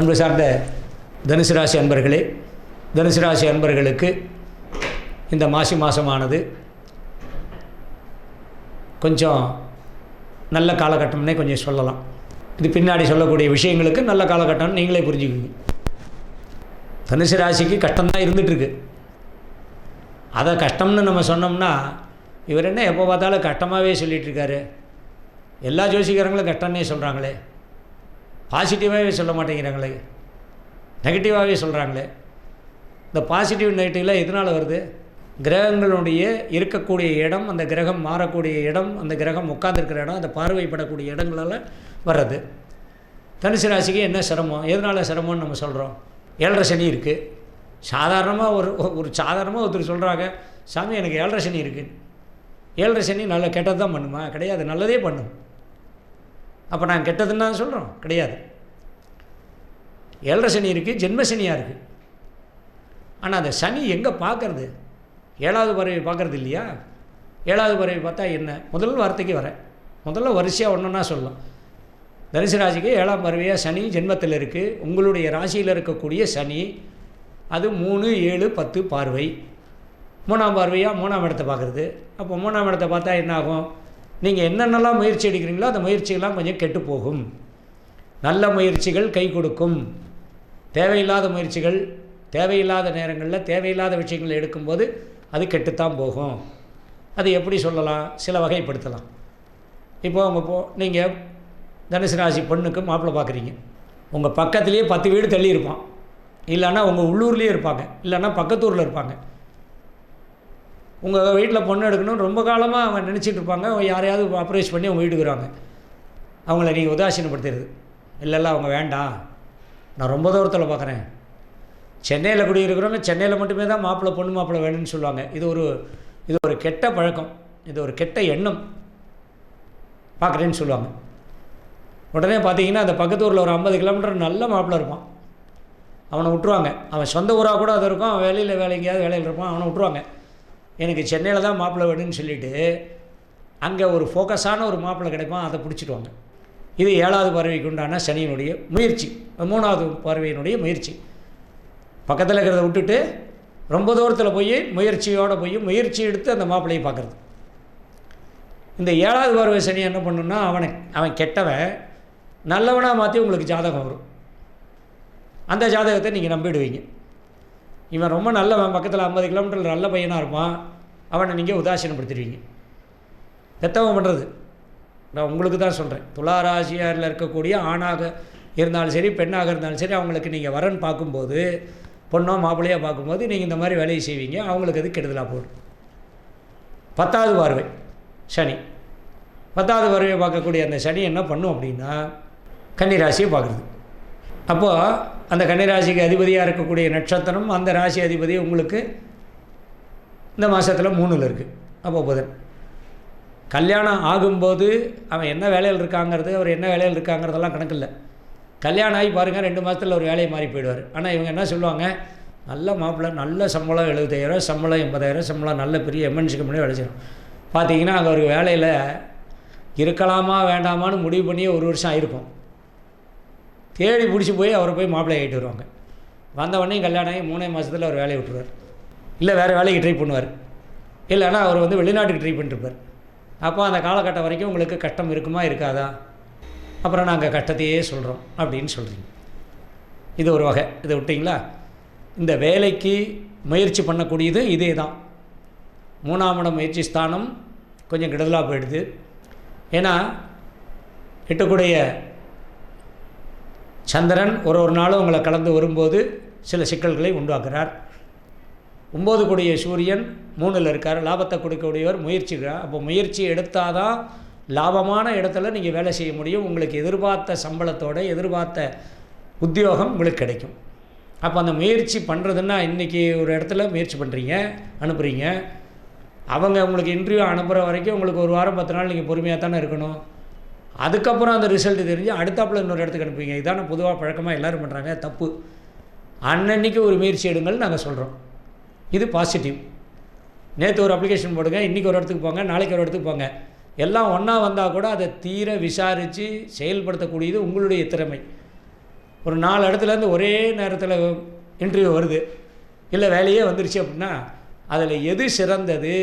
அன்பு சார்ந்த தனுசு ராசி அன்பர்களே தனுசு ராசி அன்பர்களுக்கு இந்த மாசி மாதமானது கொஞ்சம் நல்ல காலகட்டம்னே கொஞ்சம் சொல்லலாம். இது பின்னாடி சொல்லக்கூடிய விஷயங்களுக்கு நல்ல காலகட்டம்னு நீங்களே புரிஞ்சுக்குங்க. தனுசு ராசிக்கு கஷ்டம்தான் இருந்துகிட்ருக்கு அதை கஷ்டம்னு நம்ம சொன்னோம்னா இவர் என்ன எப்போ பார்த்தாலும் கஷ்டமாகவே சொல்லிகிட்ருக்காரு எல்லா ஜோசிக்காரங்களும் கஷ்டம்னே சொல்கிறாங்களே பாசிட்டிவாகவே சொல்ல மாட்டேங்கிறாங்களே. நெகட்டிவாகவே சொல்கிறாங்களே இந்த பாசிட்டிவ் நெகட்டிவ்லாம் எதனால் வருது? கிரகங்களுடைய இருக்கக்கூடிய இடம் அந்த கிரகம் மாறக்கூடிய இடம் அந்த கிரகம் உட்காந்துருக்கிற இடம் அந்த பார்வைப்படக்கூடிய இடங்களால் வர்றது. தனுசு ராசிக்கு என்ன சிரமம்? எதனால் சிரமம்னு நம்ம சொல்கிறோம் ஏழரை சனி இருக்குது சாதாரணமாக ஒரு ஒரு சாதாரணமாக ஒருத்தர் சொல்கிறாங்க சாமி எனக்கு ஏழரை சனி இருக்குது ஏழரை சனி நல்ல கெட்டது தான் பண்ணுமா? கிடையாது. நல்லதே பண்ணும். அப்போ நான் கெட்டதுன்னு தான் சொல்கிறோம் கிடையாது. ஏழரை சனி இருக்குது ஜென்ம சனியாக இருக்குது ஆனால் அந்த சனி எங்கே பார்க்கறது ஏழாவது பறவை பார்க்குறது இல்லையா? ஏழாவது பறவை பார்த்தா என்ன? முதல் வார்த்தைக்கு வரேன் முதல்ல வரிசையாக ஒன்றுன்னா சொல்லலாம். தனுசு ராசிக்கு ஏழாம் பறவையாக சனி ஜென்மத்தில் இருக்குது உங்களுடைய ராசியில் இருக்கக்கூடிய சனி அது மூணு ஏழு பத்து பார்வை. மூணாம் பார்வையாக மூணாம் இடத்தை பார்க்குறது அப்போ மூணாம் இடத்தை பார்த்தா என்னாகும் நீங்கள் என்னென்னலாம் முயற்சி எடுக்கிறீங்களோ அந்த முயற்சிகள்லாம் கொஞ்சம் கெட்டு போகும். நல்ல முயற்சிகள் கை கொடுக்கும். தேவையில்லாத முயற்சிகள் தேவையில்லாத நேரங்களில் தேவையில்லாத விஷயங்களை எடுக்கும்போது அது கெட்டுத்தான் போகும். அது எப்படி சொல்லலாம்? சில வகைப்படுத்தலாம். இப்போ உங்கள் போ நீங்கள் தனுசு ராசி பொண்ணுக்கு மாப்பிள்ளை பார்க்குறீங்க உங்கள் பக்கத்துலேயே பத்து வீடு தள்ளி இருப்பான். இல்லைன்னா உங்கள் உள்ளூர்லேயே இருப்பாங்க. இல்லைன்னா பக்கத்தூரில் இருப்பாங்க. உங்கள் வீட்டில் பொண்ணு எடுக்கணும்னு ரொம்ப காலமாக அவங்க நினச்சிட்டு இருப்பாங்க. அவங்க யாரையாவது அப்ரோச் பண்ணி அவங்க வீட்டுக்குறாங்க அவங்கள நீங்கள் உதாசீனப்படுத்துறது இல்லைல்ல அவங்க வேண்டாம். நான் ரொம்ப தூரத்தில் பார்க்குறேன் சென்னையில் குடியிருக்கிறவங்க சென்னையில் மட்டுமே தான் மாப்பிள்ளை பொண்ணு மாப்பிள்ளை வேணும்னு சொல்லுவாங்க. இது ஒரு இது ஒரு கெட்ட பழக்கம். இது ஒரு கெட்ட எண்ணம். பார்க்குறேன்னு சொல்லுவாங்க. உடனே பார்த்தீங்கன்னா அந்த பக்கத்து ஊரில் ஒரு ஐம்பது கிலோமீட்டர் நல்ல மாப்பிள்ளை இருப்பான். அவனை விட்ருவாங்க அவன் சொந்த ஊராக கூட அது இருக்கும். அவன் வேலையில் வேலை எங்கேயாவது வேலையில் இருப்பான். அவனை விட்ருவாங்க எனக்கு சென்னையில் தான் மாப்பிள்ளை வேணும்னு சொல்லிவிட்டு அங்கே ஒரு ஃபோக்கஸான ஒரு மாப்பிள்ளை கிடைப்பான். அதை பிடிச்சிடுவாங்க. இது ஏழாவது பறவைக்கு உண்டான சனியினுடைய முயற்சி. மூணாவது பறவையினுடைய முயற்சி. பக்கத்தில் இருக்கிறத விட்டுட்டு ரொம்ப தூரத்தில் போய் முயற்சியோடு போய் முயற்சி எடுத்து அந்த மாப்பிள்ளையை பார்க்குறது. இந்த ஏழாவது பறவை சனி என்ன பண்ணுன்னா அவனை அவன் கெட்டவன் நல்லவனாக மாற்றி உங்களுக்கு ஜாதகம் வரும். அந்த ஜாதகத்தை நீங்கள் நம்பிடுவீங்க. இவன் ரொம்ப நல்லவன் பக்கத்தில் ஐம்பது கிலோமீட்டர் நல்ல பையனாக இருப்பான். அவனை நீங்கள் உதாசீனப்படுத்திடுவீங்க. பெத்தவன் பண்ணுறது நான் உங்களுக்கு தான் சொல்கிறேன் துளாராசியாரில் இருக்கக்கூடிய ஆணாக இருந்தாலும் சரி பெண்ணாக இருந்தாலும் சரி அவங்களுக்கு நீங்கள் வரன் பார்க்கும்போது பொண்ணோ மாப்பிள்ளையாக பார்க்கும்போது நீங்கள் இந்த மாதிரி வேலையை செய்வீங்க. அவங்களுக்கு அது கெடுதலாக போடும் பத்தாவது பார்வை சனி. பத்தாவது பார்வையை பார்க்கக்கூடிய அந்த சனி என்ன பண்ணும் அப்படின்னா கன்னிராசியை பார்க்குறது. அப்போது அந்த கன்னிராசிக்கு அதிபதியாக இருக்கக்கூடிய நட்சத்திரம் அந்த ராசி அதிபதி உங்களுக்கு இந்த மாதத்தில் மூணில் இருக்குது அப்போ புதன். கல்யாணம் ஆகும்போது அவன் என்ன வேலையில் இருக்காங்கிறது அவர் என்ன வேலையில் இருக்காங்கிறதெல்லாம் கணக்கு இல்லை கல்யாணம் ஆகி பாருங்கள் ரெண்டு மாதத்தில் ஒரு வேலையை மாறி போயிடுவார். ஆனால் இவங்க என்ன சொல்லுவாங்க? நல்ல மாப்பிள்ளை நல்ல சம்பளம் எழுபதாயிரம் சம்பளம் எண்பதாயிரம் சம்பளம் நல்ல பெரிய எம்என்சி கம்பெனியும் வேலை செய்யணும். பார்த்தீங்கன்னா அங்கே ஒரு வேலையில் இருக்கலாமா வேண்டாமான்னு முடிவு பண்ணி ஒரு வருஷம் ஆயிருக்கும். தேடி பிடிச்சி போய் அவரை போய் மாப்பிள்ளை ஆகிட்டு வருவாங்க. வந்தவொடனே கல்யாணம் ஆகி மூணே மாதத்தில் அவர் வேலையை விட்டுருவார். இல்லை வேறு வேலைக்கு ட்ரை பண்ணுவார். இல்லைன்னா அவர் வந்து வெளிநாட்டுக்கு ட்ரை பண்ணிருப்பார் அப்போ அந்த காலகட்டம் வரைக்கும் உங்களுக்கு கஷ்டம் இருக்குமா இருக்காதா? அப்புறம் நாங்கள் கஷ்டத்தையே சொல்கிறோம் அப்படின்னு சொல்கிறீங்க இது ஒரு வகை. இதை விட்டிங்களா? இந்த வேலைக்கு முயற்சி பண்ணக்கூடியது இதே தான் மூணாம் இடம் முயற்சி ஸ்தானம் கொஞ்சம் கெடுதலாக போயிடுது. ஏன்னா எட்டுக்குடைய சந்திரன் ஒரு ஒரு நாளும் உங்களை கலந்து வரும்போது சில சிக்கல்களை உண்டாக்குறார். ஒம்பது கூடிய சூரியன் மூணில் இருக்கார் லாபத்தை கொடுக்கக்கூடியவர் முயற்சிக்கிறார் அப்போ முயற்சி எடுத்தால் தான் லாபமான இடத்துல நீங்கள் வேலை செய்ய முடியும். உங்களுக்கு எதிர்பார்த்த சம்பளத்தோட எதிர்பார்த்த உத்தியோகம் உங்களுக்கு கிடைக்கும். அப்போ அந்த முயற்சி பண்ணுறதுன்னா இன்றைக்கி ஒரு இடத்துல முயற்சி பண்ணுறீங்க அனுப்புகிறீங்க அவங்க உங்களுக்கு இன்டர்வியூ அனுப்புகிற வரைக்கும் உங்களுக்கு ஒரு வாரம் பத்து நாள் நீங்கள் பொறுமையாக தானே இருக்கணும். அதுக்கப்புறம் அந்த ரிசல்ட் தெரிஞ்சு அடுத்தாப்பில் இன்னொரு இடத்துக்கு அனுப்புவீங்க. இதான பொதுவாக பழக்கமாக எல்லோரும் பண்ணுறாங்க தப்பு. அன்னன்னைக்கு ஒரு முயற்சி எடுங்கள் நாங்கள் சொல்கிறோம் இது பாசிட்டிவ் நேற்று ஒரு அப்ளிகேஷன் போடுங்க இன்றைக்கி ஒரு இடத்துக்கு போங்க நாளைக்கு ஒரு இடத்துக்கு போங்க. எல்லாம் ஒன்றா வந்தால் கூட அதை தீர விசாரித்து செயல்படுத்தக்கூடியது உங்களுடைய திறமை. ஒரு நாலு இடத்துலேருந்து ஒரே நேரத்தில் இன்டர்வியூ வருது. இல்லை வேலையே வந்துருச்சு அப்படின்னா அதில் எது சிறந்தது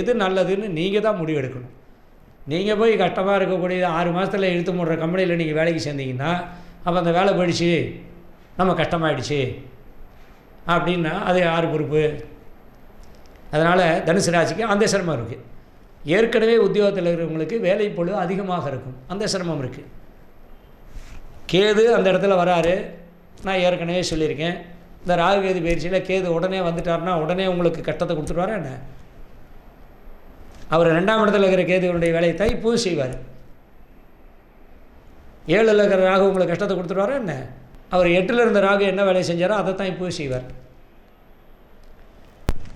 எது நல்லதுன்னு நீங்கள் தான் முடிவு எடுக்கணும். நீங்கள் போய் கஷ்டமாக இருக்கக்கூடிய ஆறு மாதத்தில் இழுத்து மூடுற கம்பெனியில் நீங்கள் வேலைக்கு சேர்ந்தீங்கன்னா அப்போ அந்த வேலை போயிடுச்சு. நம்ம கஷ்டமாயிடுச்சு. அப்படின்னா அது யார் பொறுப்பு? அதனால் தனுசு ராசிக்கு அந்த சிரமம் இருக்குது ஏற்கனவே உத்தியோகத்தில் இருக்கிறவங்களுக்கு வேலை பொழுது அதிகமாக இருக்கும். அந்த சிரமம் இருக்குது கேது அந்த இடத்துல வராரு. நான் ஏற்கனவே சொல்லியிருக்கேன். இந்த ராகு கேது பயிற்சியில் கேது உடனே வந்துட்டாருன்னா உடனே உங்களுக்கு கஷ்டத்தை கொடுத்துருவாரா என்ன? அவர் ரெண்டாம் இடத்துல இருக்கிற கேதுவனுடைய வேலையை தான் இப்போவும் செய்வார். ஏழில் இருக்கிற ராகு உங்களுக்கு கஷ்டத்தை கொடுத்துருவாரா என்ன? அவர் எட்டில் இருந்த ராகு என்ன வேலையை செஞ்சாரோ அதை தான் இப்போவும் செய்வார்.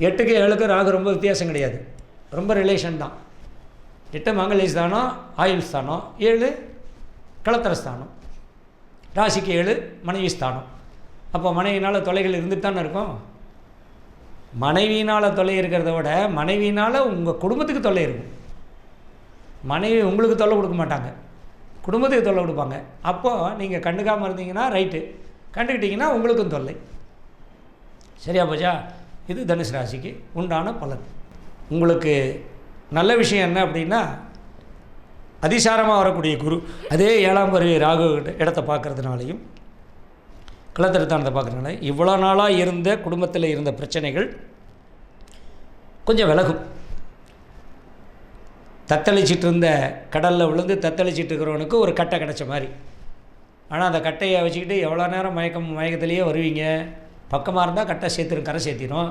எட்டுக்கு ஏழுக்கு ராகு ரொம்ப வித்தியாசம் கிடையாது. ரொம்ப ரிலேஷன் தான். எட்டு மங்கள ஸ்தானம் ஆயுள் ஸ்தானம் ஏழு களத்திர ஸ்தானம். ராசிக்கு ஏழு மனைவி ஸ்தானம். அப்போ மனைவினால் தொலைகள் இருந்துட்டு தானே இருக்கும்? மனைவியினால் தொலை இருக்கிறத விட மனைவியினால் உங்கள் குடும்பத்துக்கு தொல்லை இருக்கும். மனைவி உங்களுக்கு தொல்லை கொடுக்க மாட்டாங்க. குடும்பத்துக்கு தொல்லை கொடுப்பாங்க. அப்போது நீங்கள் கண்டுக்காமல் இருந்தீங்கன்னா ரைட்டு கண்டுக்கிட்டிங்கன்னா உங்களுக்கும் தொல்லை. சரியா போச்சா? இது தனுசு ராசிக்கு உண்டான பலன். உங்களுக்கு நல்ல விஷயம் என்ன அப்படின்னா அதிசாரமாக வரக்கூடிய குரு அதே ஏழாம் பருவ ராகு இடத்த பார்க்குறதுனாலையும் கிளத்திரத்தானத்தை பார்க்குறதுனால இவ்வளோ நாளாக இருந்த குடும்பத்தில் இருந்த பிரச்சனைகள் கொஞ்சம் விலகும். தத்தளிச்சிட்டு இருந்த கடலில் விழுந்து தத்தளிச்சிட்டு இருக்கிறவனுக்கு ஒரு கட்டை கிடச்ச மாதிரி. ஆனால் அந்த கட்டையை வச்சுக்கிட்டு எவ்வளோ நேரம் மயக்கம் மயக்கத்துலேயே வருவீங்க? பக்கமாக இருந்தால் கட்டை சேர்த்துரும் கரை சேர்த்திடும்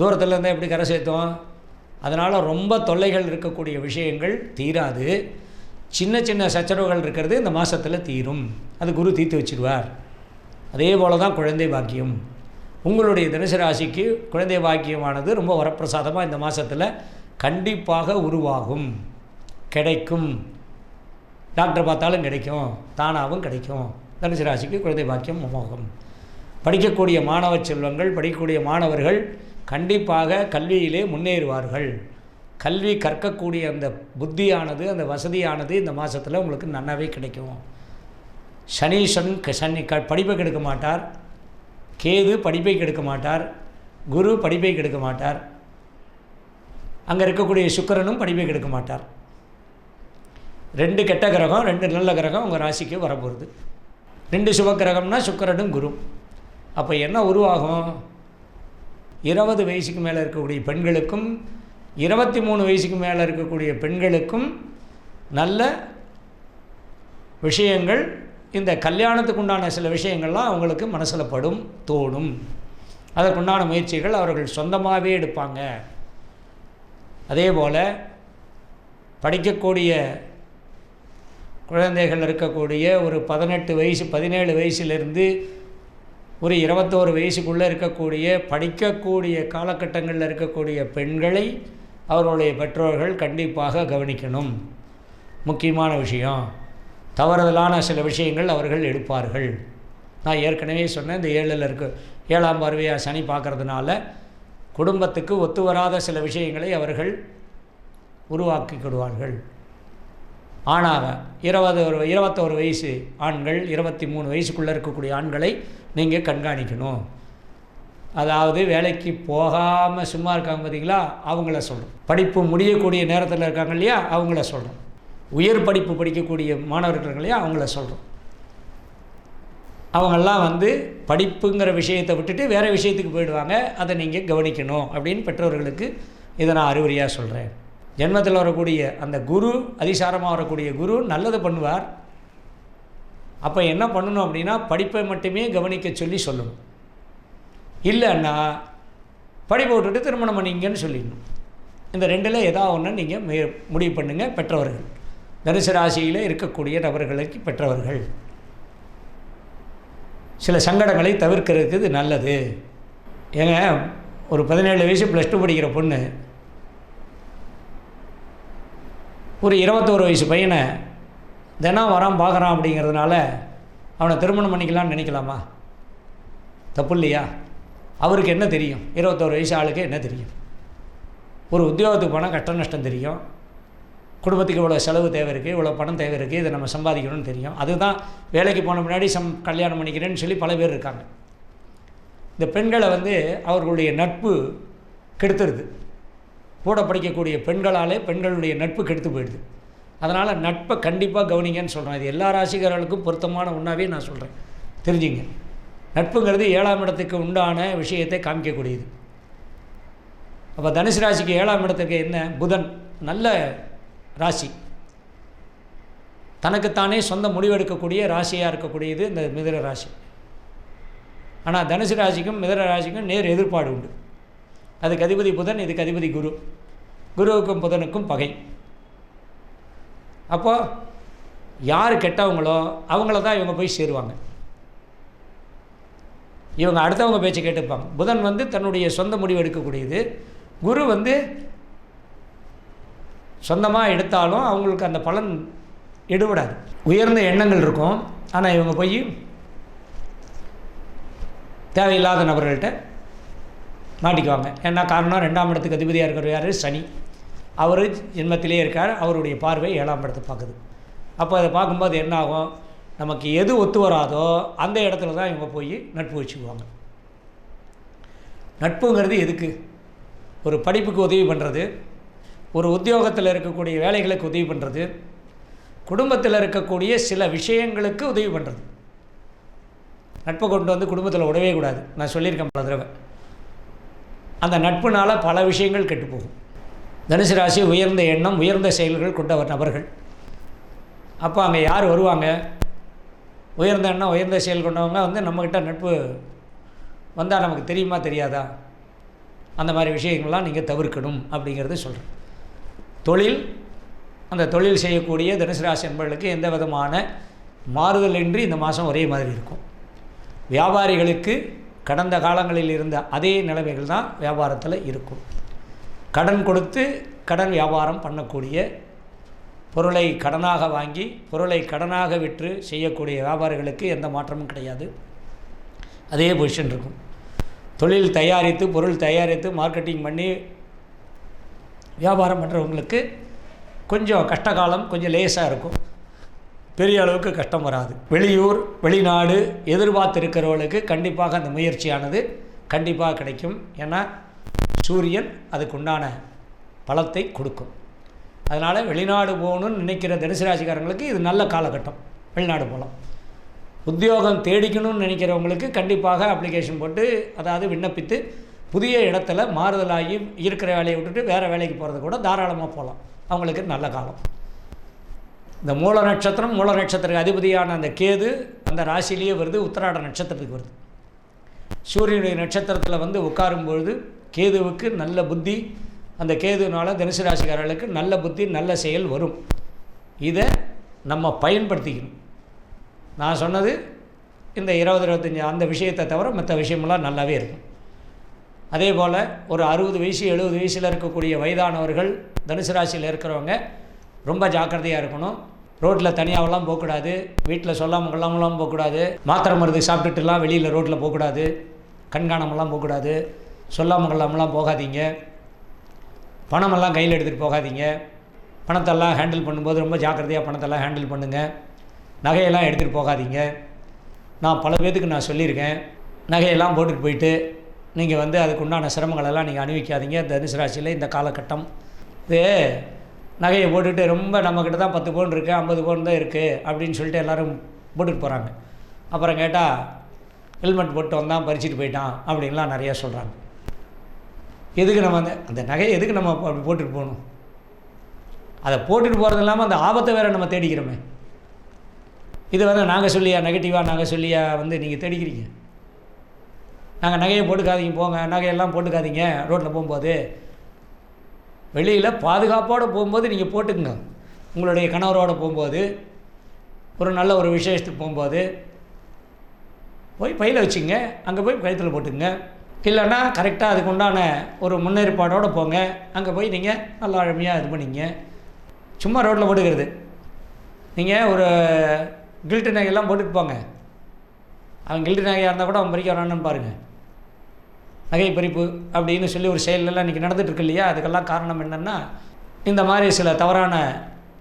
தூரத்தில் இருந்தால் எப்படி கரை சேர்த்தோம்? அதனால் ரொம்ப தொல்லைகள் இருக்கக்கூடிய விஷயங்கள் தீராது. சின்ன சின்ன சச்சரவுகள் இருக்கிறது இந்த மாதத்தில் தீரும். அது குரு தீர்த்து வச்சிருவார். அதே போல் தான் குழந்தை பாக்கியம். உங்களுடைய தினசரி ராசிக்கு குழந்தை பாக்கியமானது ரொம்ப வரப்பிரசாதமாக இந்த மாதத்தில் கண்டிப்பாக உருவாகும். கிடைக்கும். டாக்டர் பார்த்தாலும் கிடைக்கும். தானாகவும் கிடைக்கும். தனுசு ராசிக்கு குழந்தை பாக்கியம் உமோகம் படிக்கக்கூடிய மாணவ செல்வங்கள் படிக்கக்கூடிய மாணவர்கள் கண்டிப்பாக கல்வியிலே முன்னேறுவார்கள். கல்வி கற்கக்கூடிய அந்த புத்தியானது அந்த வசதியானது இந்த மாதத்தில் உங்களுக்கு நன்னாவே கிடைக்கும். சனீஸ்வரன் க- சனி க படிப்பை கெடுக்க மாட்டார். கேது படிப்பை கெடுக்க மாட்டார். குரு படிப்பை கெடுக்க மாட்டார். அங்கே இருக்கக்கூடிய சுக்கரனும் படிப்பை கெடுக்க மாட்டார். ரெண்டு கெட்ட கிரகம் ரெண்டு நல்ல கிரகம் உங்கள் ராசிக்கு வரப்போகுது. ரெண்டு சுப கிரகம்னா சுக்கிரனும் குரு. அப்போ என்ன உருவாகும்? இருபது வயசுக்கு மேலே இருக்கக்கூடிய பெண்களுக்கும் இருபத்தி மூணு வயசுக்கு மேலே இருக்கக்கூடிய பெண்களுக்கும் நல்ல விஷயங்கள் இந்த கல்யாணத்துக்கு உண்டான சில விஷயங்கள்லாம் அவங்களுக்கு மனசில் படும் தோணும். அதற்குண்டான முயற்சிகள் அவர்கள் சொந்தமாகவே எடுப்பாங்க. அதே போல் படிக்கக்கூடிய குழந்தைகள் இருக்கக்கூடிய ஒரு பதினெட்டு வயசு பதினேழு வயசுலேருந்து ஒரு இருபத்தோரு வயசுக்குள்ளே இருக்கக்கூடிய படிக்கக்கூடிய காலகட்டங்களில் இருக்கக்கூடிய பெண்களை அவர்களுடைய பெற்றோர்கள் கண்டிப்பாக கவனிக்கணும். முக்கியமான விஷயம். தவறுதலான சில விஷயங்கள் அவர்கள் எடுப்பார்கள். நான் ஏற்கனவே சொன்னேன் இந்த ஏழில் இருக்க ஏழாம் பார்வையாக சனி பார்க்கறதுனால குடும்பத்துக்கு ஒத்து வராத சில விஷயங்களை அவர்கள் உருவாக்கிக்கிடுவார்கள். ஆணாக இருபது ஒரு இருபத்தோரு வயசு ஆண்கள் இருபத்தி மூணு வயசுக்குள்ளே இருக்கக்கூடிய ஆண்களை நீங்கள் கண்காணிக்கணும். அதாவது வேலைக்கு போகாமல் சும்மா இருக்காங்க பார்த்தீங்களா அவங்கள சொல்கிறோம் படிப்பு முடியக்கூடிய நேரத்தில் இருக்காங்க இல்லையா? அவங்கள சொல்கிறோம் உயர் படிப்பு படிக்கக்கூடிய மாணவர்கள் இல்லையா? அவங்கள சொல்கிறோம் அவங்கெல்லாம் வந்து படிப்புங்கிற விஷயத்தை விட்டுட்டு வேறு விஷயத்துக்கு போயிடுவாங்க. அதை நீங்கள் கவனிக்கணும் அப்படின்னு பெற்றோர்களுக்கு இதை நான் அறிவுரையாக சொல்கிறேன் ஜென்மத்தில் வரக்கூடிய அந்த குரு அதிசாரமாக வரக்கூடிய குரு நல்லது பண்ணுவார். அப்போ என்ன பண்ணணும் அப்படின்னா படிப்பை மட்டுமே கவனிக்க சொல்லி சொல்லணும். இல்லைன்னா படிப்பை விட்டுட்டு திருமணம் பண்ணிங்கன்னு சொல்லிடணும். இந்த ரெண்டில் ஏதாவது ஒன்று நீங்கள் முடிவு பண்ணுங்கள் பெற்றவர்கள். தனுசு ராசியில் இருக்கக்கூடிய நபர்களுக்கு பெற்றவர்கள். சில சங்கடங்களை தவிர்க்கிறதுக்கு இது நல்லது. ஏங்க ஒரு பதினேழு வயசு ப்ளஸ் டூ படிக்கிற பொண்ணு ஒரு இருபத்தோரு வயசு பையனை தினம் வரான் பார்க்குறான் அப்படிங்கிறதுனால அவனை திருமணம் பண்ணிக்கலாம்னு நினைக்கலாமா? தப்பு இல்லையா? அவருக்கு என்ன தெரியும்? இருபத்தோரு வயசு ஆளுக்கு என்ன தெரியும்? ஒரு உத்தியோகத்துக்கு போனால் கஷ்ட நஷ்டம் தெரியும். குடும்பத்துக்கு இவ்வளோ செலவு தேவை இருக்குது இவ்வளோ பணம் தேவை இருக்குது இதை நம்ம சம்பாதிக்கணும்னு தெரியும். அதுதான் வேலைக்கு போன முன்னாடி சம் கல்யாணம் பண்ணிக்கிறேன்னு சொல்லி பல பேர் இருக்காங்க. இந்த பெண்களை வந்து அவர்களுடைய நட்பு கெடுத்துருது. கூட படிக்கக்கூடிய பெண்களாலே பெண்களுடைய நட்பு கெடுத்து போயிடுது. அதனால் நட்பை கண்டிப்பாக கவனிங்கன்னு சொல்கிறேன் இது எல்லா ராசிக்காரர்களுக்கும் பொருத்தமான ஒன்றாவே நான் சொல்கிறேன் தெரிஞ்சுங்க. நட்புங்கிறது ஏழாம் இடத்துக்கு உண்டான விஷயத்தை காமிக்கக்கூடியது. அப்போ தனுசு ராசிக்கு ஏழாம் இடத்துக்கு என்ன? புதன். நல்ல ராசி. தனக்குத்தானே சொந்த முடிவு எடுக்கக்கூடிய ராசியாக இருக்கக்கூடியது இந்த மிதர ராசி. ஆனால் தனுசு ராசிக்கும் மிதர ராசிக்கும் நேர் எதிர்ப்பாடு உண்டு. அதுக்கு அதிபதி புதன் இதுக்கு அதிபதி குரு. குருவுக்கும் புதனுக்கும் பகை. அப்போது யார் கெட்டவங்களோ அவங்கள தான் இவங்க போய் சேருவாங்க. இவங்க அடுத்தவங்க பேச்சை கேட்டுப்பாங்க. புதன் வந்து தன்னுடைய சொந்த முடிவு எடுக்கக்கூடியது. குரு வந்து சொந்தமாக எடுத்தாலும் அவங்களுக்கு அந்த பலன் எடுபடாது. உயர்ந்த எண்ணங்கள் இருக்கும். ஆனால் இவங்க போய் தேவையில்லாத நபர்கள்ட்ட மாட்டிக்குவாங்க. ஏன்னா காரணம் ரெண்டாம் இடத்துக்கு அதிபதியாக இருக்கிற யார்? சனி. அவர் ஜென்மத்திலே இருக்கார். அவருடைய பார்வை ஏழாம் இடத்தை பார்க்குது. அப்போ அதை பார்க்கும்போது என்ன ஆகும் நமக்கு எது ஒத்து வராதோ அந்த இடத்துல தான் இவங்க போய் நட்பு வச்சுக்குவாங்க. நட்புங்கிறது எதுக்கு? ஒரு படிப்புக்கு உதவி பண்ணுறது ஒரு உத்தியோகத்தில் இருக்கக்கூடிய வேலைகளுக்கு உதவி பண்ணுறது குடும்பத்தில் இருக்கக்கூடிய சில விஷயங்களுக்கு உதவி பண்ணுறது நட்பை கொண்டு வந்து குடும்பத்தில் விடவே கூடாது. நான் சொல்லியிருக்கேன் பல தடவை. அந்த நட்புனால் பல விஷயங்கள் கெட்டு போகும். தனுசு ராசி உயர்ந்த எண்ணம் உயர்ந்த செயல்கள் கொண்டவர் நபர்கள். அப்போ அங்கே யார் வருவாங்க? உயர்ந்த எண்ணம் உயர்ந்த செயல் கொண்டவங்க வந்து நம்மக்கிட்ட நட்பு வந்தால் நமக்கு தெரியுமா தெரியாதா? அந்த மாதிரி விஷயங்கள்லாம் நீங்கள் தவிர்க்கணும் அப்படிங்கிறத சொல்கிறேன் தொழில் அந்த தொழில் செய்யக்கூடிய தனுசு ராசி என்பவர்களுக்கு எந்த விதமான மாறுதலின்றி இந்த மாதம் ஒரே மாதிரி இருக்கும். வியாபாரிகளுக்கு கடந்த காலங்களில் இருந்த அதே நிலைமைகள் தான் வியாபாரத்தில் இருக்கும். கடன் கொடுத்து கடன் வியாபாரம் பண்ணக்கூடிய பொருளை கடனாக வாங்கி பொருளை கடனாக விற்று செய்யக்கூடிய வியாபாரிகளுக்கு எந்த மாற்றமும் கிடையாது. அதே பொசிஷன் இருக்கும். தொழில் தயாரித்து பொருள் தயாரித்து மார்க்கெட்டிங் பண்ணி வியாபாரம் பண்ணுறவங்களுக்கு கொஞ்சம் கஷ்டகாலம் கொஞ்சம் லேசாக இருக்கும். பெரிய அளவுக்கு கஷ்டம் வராது. வெளியூர் வெளிநாடு எதிர்பார்த்திருக்கிறவர்களுக்கு கண்டிப்பாக அந்த முயற்சியானது கண்டிப்பாக கிடைக்கும். ஏன்னா சூரியன் அதுக்கு உண்டான பலத்தை கொடுக்கும். அதனால் வெளிநாடு போகணும்னு நினைக்கிற தனுசு ராசிக்காரங்களுக்கு இது நல்ல காலகட்டம். வெளிநாடு போகலாம். உத்தியோகம் தேடிக்கணும்னு நினைக்கிறவங்களுக்கு கண்டிப்பாக அப்ளிகேஷன் போட்டு அதாவது விண்ணப்பித்து புதிய இடத்துல மாறுதலாகி இருக்கிற வேலையை விட்டுட்டு வேறு வேலைக்கு போகிறது கூட தாராளமாக போகலாம் அவங்களுக்கு நல்ல காலம். இந்த மூல நட்சத்திரம் மூல நட்சத்திர அதிபதியான அந்த கேது அந்த ராசியிலேயே வருது உத்திராட நட்சத்திரத்துக்கு வருது. சூரியனுடைய நட்சத்திரத்தில் வந்து உட்காரும் பொழுது கேதுவுக்கு நல்ல புத்தி அந்த கேதுனால தனுசு ராசிக்காரர்களுக்கு நல்ல புத்தி நல்ல செயல் வரும். இதை நம்ம பயன்படுத்திக்கணும். நான் சொன்னது இந்த இருபது இருபத்தஞ்சி அந்த விஷயத்தை தவிர மற்ற விஷயமெல்லாம் நல்லாவே இருக்கும். அதே போல் ஒரு அறுபது வயசு எழுபது வயசில் இருக்கக்கூடிய வயதானவர்கள் தனுசு ராசியில் இருக்கிறவங்க ரொம்ப ஜாக்கிரதையாக இருக்கணும். ரோட்டில் தனியாகலாம் போகக்கூடாது. வீட்டில் சொல்லாமல் கொள்ளாமலாம் போகக்கூடாது. மாத்திரை மருந்து சாப்பிட்டுட்டுலாம் வெளியில் ரோட்டில் போகக்கூடாது. கண்காணமெல்லாம் போகக்கூடாது. சொல்லாமல் கொள்ளாமலாம் போகாதீங்க. பணமெல்லாம் கையில் எடுத்துகிட்டு போகாதீங்க. பணத்தெல்லாம் ஹேண்டில் பண்ணும்போது ரொம்ப ஜாக்கிரதையாக பணத்தெல்லாம் ஹேண்டில் பண்ணுங்கள் நகையெல்லாம் எடுத்துகிட்டு போகாதீங்க. நான் பல பேர்த்துக்கு நான் சொல்லியிருக்கேன். நகையெல்லாம் போட்டுட்டு போயிட்டு நீங்கள் வந்து அதுக்கு உண்டான சிரமங்களெல்லாம் நீங்கள் அனுபவிக்காதீங்க தனுசு ராசியில் இந்த காலகட்டம். இது நகையை போட்டுட்டு ரொம்ப நம்மக்கிட்ட தான் பத்து பவுன் இருக்குது ஐம்பது பவுன் தான் இருக்குது அப்படின்னு சொல்லிட்டு எல்லோரும் போட்டுட்டு போகிறாங்க அப்புறம் கேட்டால் ஹெல்மெட் போட்டு வந்தான் பறிச்சுட்டு போயிட்டான் அப்படின்லாம் நிறையா சொல்கிறாங்க எதுக்கு நம்ம அந்த அந்த நகையை எதுக்கு நம்ம அப்படி போட்டுட்டு போகணும்? அதை போட்டுட்டு போகிறது இல்லாமல் அந்த ஆபத்தை வேறு நம்ம தேடிக்கிறோமே. இது வந்து நாங்கள் சொல்லியா நெகட்டிவாக நாங்கள் சொல்லியா வந்து நீங்கள் தேடிக்கிறீங்க. நாங்கள் நகையை போட்டுக்காதீங்க போங்க. நகையெல்லாம் போட்டுக்காதீங்க. ரோட்டில் போகும்போது. வெளியில் பாதுகாப்போடு போகும்போது நீங்கள் போட்டுக்குங்க. உங்களுடைய கணவரோடு போகும்போது ஒரு நல்ல ஒரு விசேஷத்துக்கு போகும்போது போய் பையில் வச்சுங்க அங்கே போய் கழுத்தில் போட்டுங்க இல்லைன்னா கரெக்டாக அதுக்கு உண்டான ஒரு முன்னேற்பாடோடு போங்க. அங்கே போய் நீங்கள் நல்லா அழமையாக இது பண்ணிங்க. சும்மா ரோட்டில் போட்டுக்கிறது. நீங்கள் ஒரு கில்ட்டு நகையெல்லாம் போட்டுட்டு போங்க. அவன் கில்டி நகையாக இருந்தால் கூட அவன் பறிக்க வரானு பாருங்கள் நகை பறிப்பு அப்படின்னு சொல்லி ஒரு செயலெல்லாம் இன்றைக்கி நடந்துகிட்ருக்கு இல்லையா? அதுக்கெல்லாம் காரணம் என்னென்னா இந்த மாதிரி சில தவறான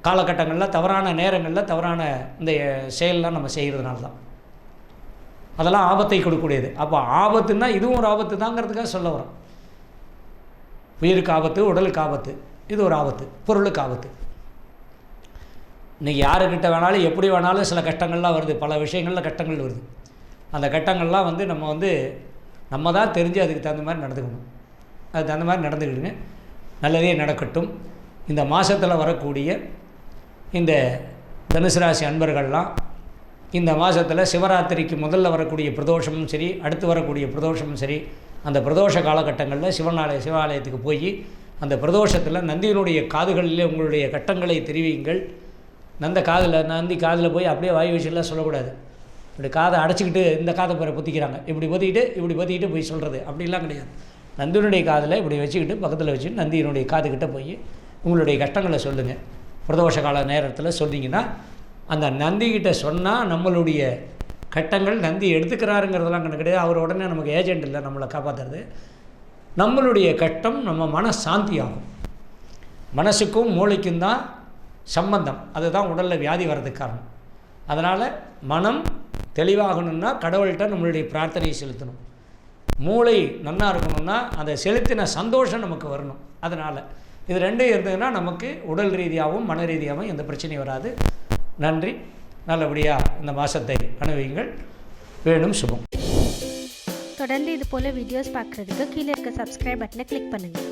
காலகட்டங்களில் தவறான நேரங்களில் தவறான இந்த செயலெலாம் நம்ம செய்கிறதுனால தான் அதெல்லாம் ஆபத்தை கொடுக்கக்கூடியது. அப்போ ஆபத்துன்னா இதுவும் ஒரு ஆபத்து தாங்கிறதுக்காக சொல்ல வரோம் உயிருக்கு ஆபத்து உடலுக்கு ஆபத்து இது ஒரு ஆபத்து பொருளுக்கு ஆபத்து. இன்றைக்கி யாருக்கிட்ட வேணாலும் எப்படி வேணாலும் சில கஷ்டங்கள்லாம் வருது. பல விஷயங்களில் கஷ்டங்கள் வருது. அந்த கட்டங்கள்லாம் வந்து நம்ம வந்து நம்ம தான் தெரிஞ்சு அதுக்கு தகுந்த மாதிரி நடந்துக்கணும். அதுக்கு தகுந்த மாதிரி நடந்துக்கிடுங்க. நல்லதே நடக்கட்டும். இந்த மாதத்தில் வரக்கூடிய இந்த தனுசு ராசி அன்பர்கள்லாம் இந்த மாதத்தில் சிவராத்திரிக்கு முதல்ல வரக்கூடிய பிரதோஷமும் சரி அடுத்து வரக்கூடிய பிரதோஷமும் சரி அந்த பிரதோஷ காலகட்டங்களில் சிவனாலய சிவாலயத்துக்கு போய் அந்த பிரதோஷத்தில் நந்தியினுடைய காதுகளில் உங்களுடைய கட்டங்களை தெரிவியுங்கள். நந்த காதில் நந்தி காதில் போய் அப்படியே வாய் விஷயம்லாம் சொல்லக்கூடாது. இப்படி காதை அடைச்சிக்கிட்டு இந்த காதை பேரை பொத்திக்கிறாங்க. இப்படி பொத்திக்கிட்டு இப்படி பொத்திக்கிட்டு போய் சொல்கிறது அப்படிலாம் கிடையாது. நந்தியினுடைய காதில் இப்படி வச்சுக்கிட்டு பக்கத்தில் வச்சுட்டு நந்தியினுடைய காதுகிட்ட போய் உங்களுடைய கஷ்டங்களை சொல்லுங்கள் பிரதோஷ கால நேரத்தில் சொன்னீங்கன்னா அந்த நந்திக்கிட்ட சொன்னால் நம்மளுடைய கட்டங்கள் நந்தி எடுத்துக்கிறாருங்கிறதெல்லாம் கணக்கு கிடையாது. அவர் உடனே நமக்கு ஏஜென்ட் இல்லை நம்மளை காப்பாற்றுறது நம்மளுடைய கட்டம் நம்ம மன சாந்தி ஆகும் மனசுக்கும் மூளைக்கும் தான் சம்பந்தம். அதுதான் உடலில் வியாதி வர்றதுக்கு காரணம். அதனால் மனம் தெளிவாகணும்னா கடவுள்கிட்ட நம்மளுடைய பிரார்த்தனையை செலுத்தணும். மூளை நல்லா இருக்கணும்னா அதை செலுத்தின சந்தோஷம் நமக்கு வரணும். அதனால் இது ரெண்டும் இருந்ததுன்னா நமக்கு உடல் ரீதியாகவும் மன ரீதியாகவும் எந்த பிரச்சனையும் வராது. நன்றி. நல்லபடியாக இந்த மாதத்தை அனுபவிங்கள் வேணும் சுபம். தொடர்ந்து இது போல் வீடியோஸ் பார்க்குறதுக்கு கீழே இருக்க சப்ஸ்கிரைப் பட்டனை கிளிக் பண்ணுங்கள்